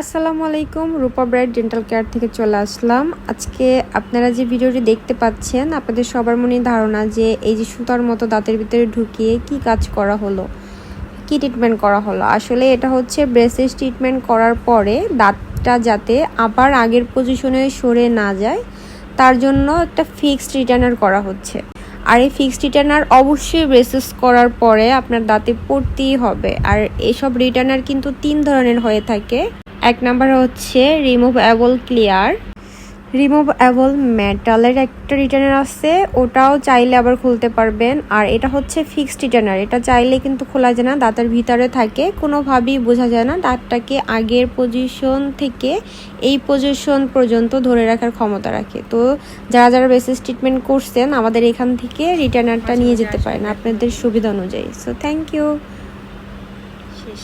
আসসালামু আলাইকুম, রূপা bright dental care থেকে চলে আসলাম। আজকে আপনারা যে ভিডিওটি দেখতে পাচ্ছেন, আপনাদের সবার মনে ধারণা যে এই যে সুতার মতো দাঁতের ভিতরে ঢুকিয়ে কি কাজ করা হলো, কি ট্রিটমেন্ট করা হলো। আসলে এটা হচ্ছে ব্রেসেস ট্রিটমেন্ট করার পরে দাঁতটা যাতে আবার আগের পজিশনে সরে না যায়, তার জন্য একটা ফিক্সড রিটার্নার করা হচ্ছে। আর এই ফিক্সড রিটার্নার অবশ্যই ব্রেসেস করার পরে আপনার দাঁতে পড়তেই হবে। আর এসব রিটার্নার কিন্তু তিন ধরনের হয়ে থাকে। এক নাম্বার হচ্ছে removable clear removable মেটালের একটা রিটার্নার আছে, ওটাও চাইলে আবার খুলতে পারবেন। আর এটা হচ্ছে ফিক্সড রিটার্নার এটা চাইলে কিন্তু খোলা যায় না, দাঁতের ভিতরে থাকে। কোনোভাবেই বোঝা যায় না দাঁতটাকে আগের পজিশন থেকে এই পজিশন পর্যন্ত ধরে রাখার ক্ষমতা রাখে। তো যারা যারা বেসিস ট্রিটমেন্ট করছেন, আমাদের এখান থেকে রিটার্নারটা নিয়ে যেতে পারেন আপনাদের সুবিধা অনুযায়ী। সো থ্যাংক ইউ শেষ